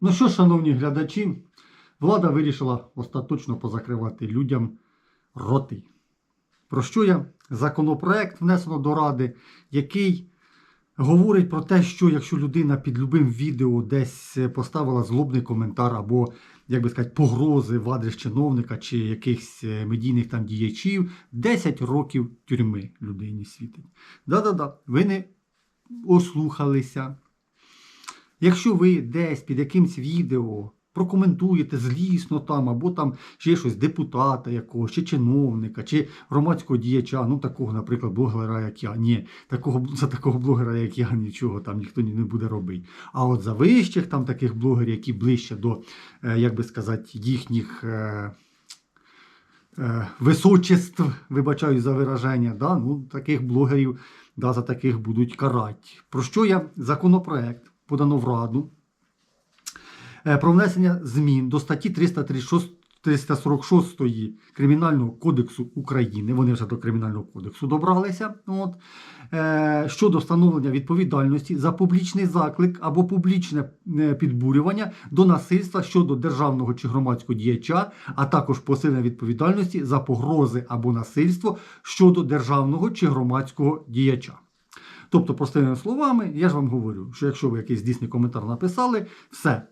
Ну що, шановні глядачі, влада вирішила остаточно позакривати людям роти. Про що я? Законопроект внесено до Ради, який говорить про те, що якщо людина під любим відео десь поставила злобний коментар або, як би сказати, погрози в адрес чиновника чи якихось е, медійних там діячів, 10 років тюрми людині світить. Да-да-да, ви не ослухалися. Якщо ви десь під якимсь відео прокоментуєте злісно там, або там ще щось депутата якогось, чи чиновника, чи громадського діяча, ну такого, наприклад, блогера, як я. Ні, такого, за такого блогера, як я, нічого там ніхто не буде робити. А от за вищих там таких блогерів, які ближче до, е, як би сказати, їхніх. е, е, Височеств, вибачаю за вираження, да? ну, таких блогерів да, за таких будуть карати. Про що я законопроект подано в Раду е, про внесення змін до статті 336 346 Кримінального кодексу України. Вони вже до Кримінального кодексу добралися. От, е, щодо встановлення відповідальності за публічний заклик або публічне е, підбурювання до насильства щодо державного чи громадського діяча, а також посилення відповідальності за погрози або насильство щодо державного чи громадського діяча. Тобто, простими словами, я ж вам говорю, що якщо ви якийсь дійсний коментар написали, все.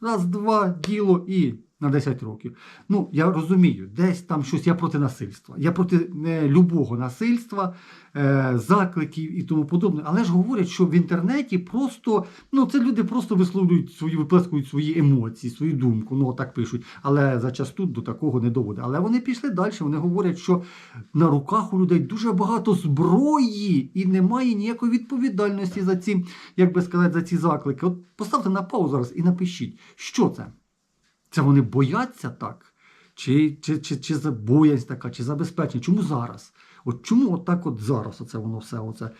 Раз, два, діло і на 10 років. Ну, я розумію, десь там щось я проти насильства. Я проти е, любого насильства, е, закликів і тому подобне. Але ж говорять, що в інтернеті просто, ну, це люди просто висловлюють свої, виплескують свої емоції, свою думку. Ну, так пишуть. Але зачасту до такого не доводить. Але вони пішли далі. Вони говорять, що на руках у людей дуже багато зброї і немає ніякої відповідальності за ці, як би сказати, за ці заклики. От поставте на паузу зараз і напишіть, що це. Це вони бояться так? Чи, чи, чи, чи боязнь така, чи забезпечення? Чому зараз? От чому от так от зараз оце воно все оце,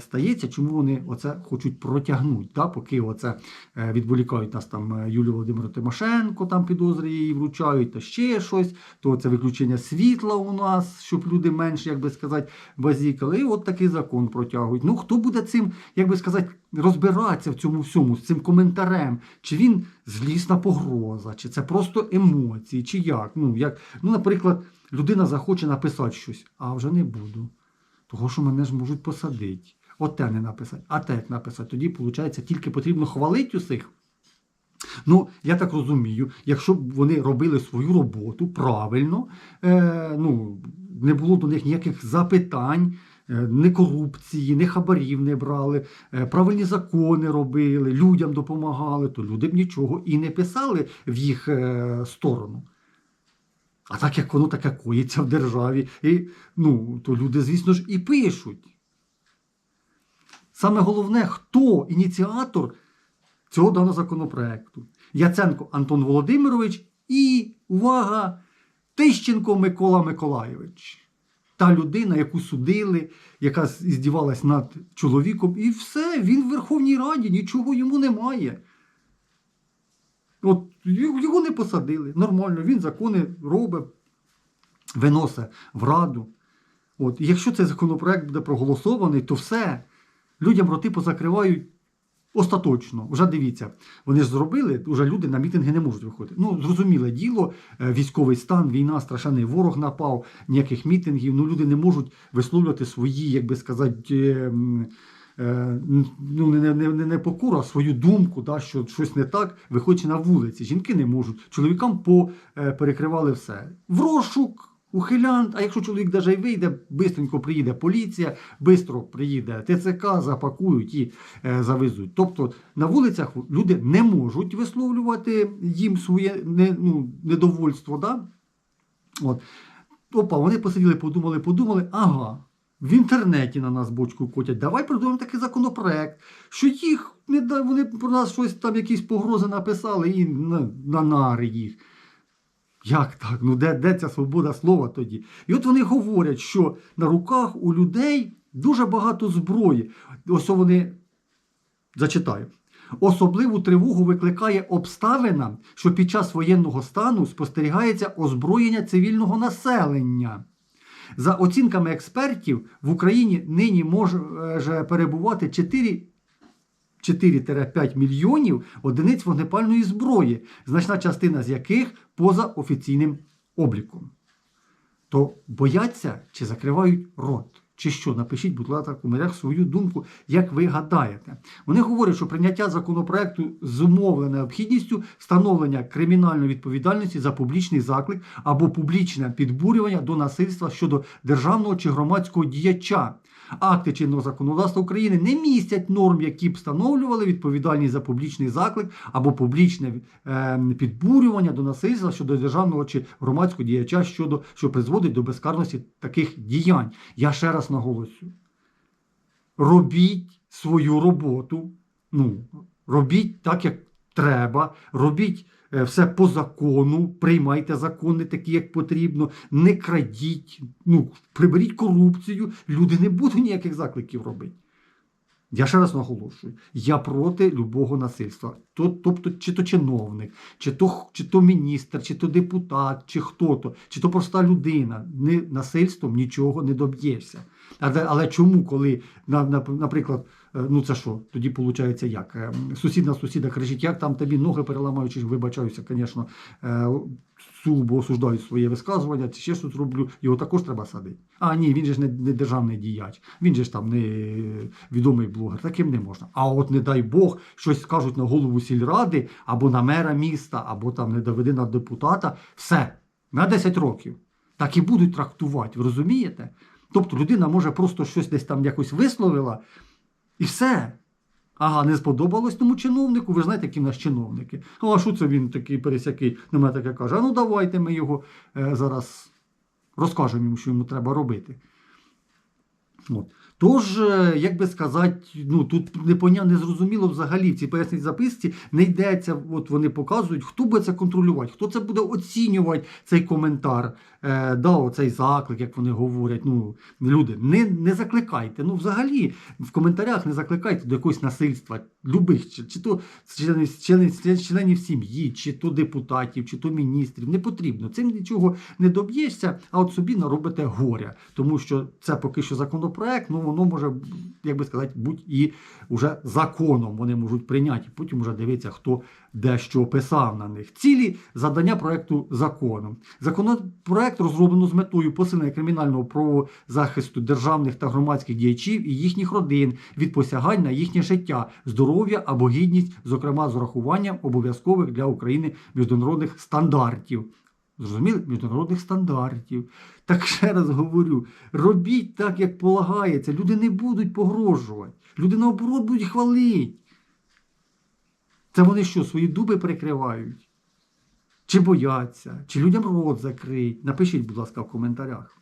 стається? Чому вони оце хочуть протягнути? Да? Поки оце е, відволікають нас там е, Юлію Володимиру Тимошенко, там підозри її вручають, та ще щось, то це виключення світла у нас, щоб люди менше, як би сказати, базікали. І от такий закон протягують. Ну хто буде цим, як би сказати, розбиратися в цьому всьому, з цим коментарем? Чи він злісна погроза, чи це просто емоції, чи як? Ну, як, ну наприклад людина захоче написати щось, а вже не буду. Того, що мене ж можуть посадити. От те не написати, а те як написати. Тоді, виходить, тільки потрібно хвалити усіх. Ну, я так розумію, якщо б вони робили свою роботу правильно, е, ну, не було до них ніяких запитань, е, не корупції, не хабарів не брали, е, правильні закони робили, людям допомагали, то люди б нічого і не писали в їх е, сторону. А так як воно таке коїться в державі, і, ну, то люди, звісно ж, і пишуть. Саме головне, хто ініціатор цього даного законопроекту. Яценко Антон Володимирович і, увага, Тищенко Микола Миколайович. Та людина, яку судили, яка здівалась над чоловіком, і все, він в Верховній Раді, нічого йому немає. От його не посадили. Нормально, він закони робить, виносить в Раду. От, і якщо цей законопроект буде проголосований, то все. Людям роти позакривають остаточно. Вже дивіться, вони ж зробили, вже люди на мітинги не можуть виходити. Ну, зрозуміле діло, е, військовий стан, війна, страшенний ворог напав, ніяких мітингів. Ну, люди не можуть висловлювати свої, як би сказати, е, м, е, ну, не, не, не, не покору, а свою думку, да, що щось не так, виходячи на вулиці. Жінки не можуть. Чоловікам по, е, перекривали все. В розшук, ухилянт, а якщо чоловік навіть і вийде, бистренько приїде поліція, бистро приїде ТЦК, запакують і е, завезуть. Тобто на вулицях люди не можуть висловлювати їм своє не, ну, недовольство. Да? От. Опа, вони посиділи, подумали, подумали, ага. В інтернеті на нас бочку котять. Давай придумаємо такий законопроект, що їх не вони про нас щось там, якісь погрози написали і на, на нари їх. Як так? Ну де, де ця свобода слова тоді? І от вони говорять, що на руках у людей дуже багато зброї. Ось вони зачитаю. Особливу тривогу викликає обставина, що під час воєнного стану спостерігається озброєння цивільного населення. За оцінками експертів, в Україні нині може перебувати 4 4-5 мільйонів одиниць вогнепальної зброї, значна частина з яких поза офіційним обліком. То бояться чи закривають рот? Чи що? Напишіть, будь ласка, в коментарях свою думку, як ви гадаєте. Вони говорять, що прийняття законопроекту зумовлене необхідністю встановлення кримінальної відповідальності за публічний заклик або публічне підбурювання до насильства щодо державного чи громадського діяча. Акти чинного законодавства України не містять норм, які б встановлювали відповідальність за публічний заклик або публічне е, підбурювання до насильства щодо державного чи громадського діяча, щодо, що призводить до безкарності таких діянь. Я ще раз наголошую. Робіть свою роботу, ну, робіть так, як треба, робіть все по закону, приймайте закони такі, як потрібно, не крадіть, ну, приберіть корупцію, люди не будуть ніяких закликів робити. Я ще раз наголошую, я проти любого насильства. Тобто, чи то чиновник, чи то, чи то міністр, чи то депутат, чи хто то, чи то проста людина. Насильством нічого не доб'єшся. Але, але чому, коли, на, на, наприклад, е, ну це що, тоді виходить як? Е, Сусід на сусіда кричить, як там тобі ноги переламаючи, вибачаюся, звісно, е, сугубо осуждаю своє висказування, чи ще щось роблю, його також треба садити. А ні, він же ж не, не державний діяч, він же ж там не відомий блогер, таким не можна. А от не дай Бог, щось скажуть на голову сільради, або на мера міста, або там не доведи на депутата, все, на 10 років. Так і будуть трактувати, ви розумієте? Тобто людина може просто щось десь там якось висловила, і все. Ага, не сподобалось тому чиновнику. Ви знаєте, які в нас чиновники. Ну, а що це він такий пересякий на мене таке каже? А ну давайте ми його е, зараз розкажемо йому, що йому треба робити. От. Тож, е, як би сказати, ну тут непоня... не зрозуміло взагалі в цій поясній записці не йдеться, от вони показують, хто буде це контролювати, хто це буде оцінювати цей коментар, е, да, оцей заклик, як вони говорять. Ну, люди, не, не закликайте. Ну, взагалі, в коментарях не закликайте до якогось насильства, любих, чи, чи то членів, членів, членів сім'ї, чи то депутатів, чи то міністрів. Не потрібно. Цим нічого не доб'єшся, а от собі наробите горя. Тому що це поки що законопроект, ну воно може, як би сказати, бути і вже законом вони можуть прийняти. Потім вже дивитися, хто де що писав на них. Цілі завдання проекту закону. Законопроект розроблено з метою посилення кримінального правозахисту державних та громадських діячів і їхніх родин від посягань на їхнє життя, здоров'я або гідність, зокрема з урахуванням обов'язкових для України міжнародних стандартів. Зрозуміли? Міжнародних стандартів. Так ще раз говорю: робіть так, як полагається. Люди не будуть погрожувати. Люди наоборот будуть хвалити. Це вони що, свої дуби прикривають? Чи бояться, чи людям рот закриють? Напишіть, будь ласка, в коментарях.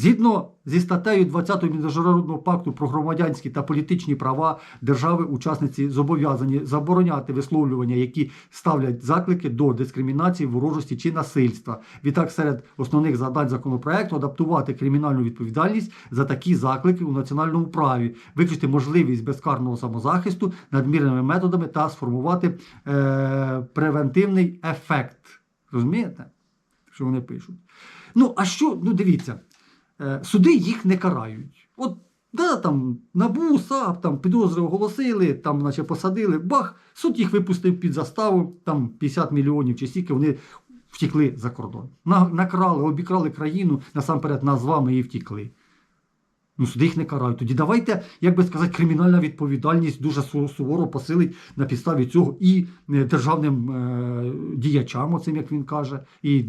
Згідно зі статтею 20 Міжнародного пакту про громадянські та політичні права держави-учасниці зобов'язані забороняти висловлювання, які ставлять заклики до дискримінації, ворожості чи насильства. Відтак, серед основних завдань законопроекту адаптувати кримінальну відповідальність за такі заклики у національному праві, виключити можливість безкарного самозахисту надмірними методами та сформувати е- превентивний ефект. Розумієте? Що вони пишуть? Ну, а що, ну дивіться. Е, суди їх не карають. От, да, там НАБУ, САП, там підозри оголосили, там, наче посадили, бах, суд їх випустив під заставу, там 50 мільйонів чи стільки вони втекли за кордон. На, накрали, обікрали країну, насамперед нас з вами і втекли. Ну, суди їх не карають. Тоді давайте, як би сказати, кримінальна відповідальність дуже суворо посилить на підставі цього і е, державним е, діячам, оцим, як він каже, і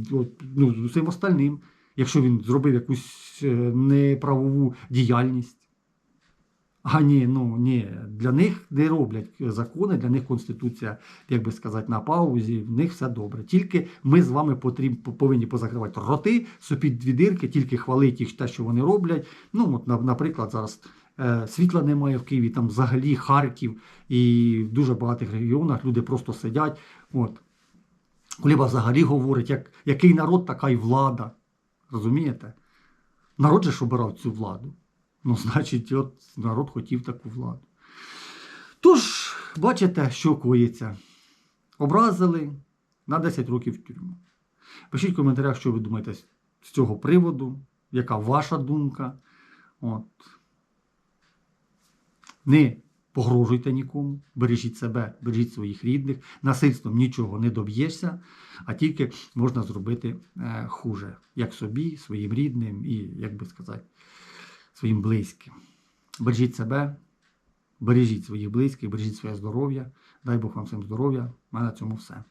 ну, усім остальним якщо він зробив якусь е, неправову діяльність. А ні, ну ні, для них не роблять закони, для них конституція, як би сказати, на паузі, в них все добре. Тільки ми з вами потріб, повинні позакривати роти, собі дві дирки, тільки хвалити їх те, що вони роблять. Ну, от, наприклад, зараз е, світла немає в Києві, там взагалі Харків і в дуже багатих регіонах люди просто сидять. От. Куліба взагалі говорить, як, який народ, така й влада. Розумієте? Народ же ж обирав цю владу. Ну, значить, от народ хотів таку владу. Тож, бачите, що коїться. Образили на 10 років в тюрму. Пишіть в коментарях, що ви думаєте з- цього приводу, яка ваша думка. От. Не погрожуйте нікому, бережіть себе, бережіть своїх рідних, насильством нічого не доб'єшся, а тільки можна зробити е, хуже, як собі, своїм рідним і, як би сказати, своїм близьким. Бережіть себе, бережіть своїх близьких, бережіть своє здоров'я. Дай Бог вам всім здоров'я. У мене на цьому все.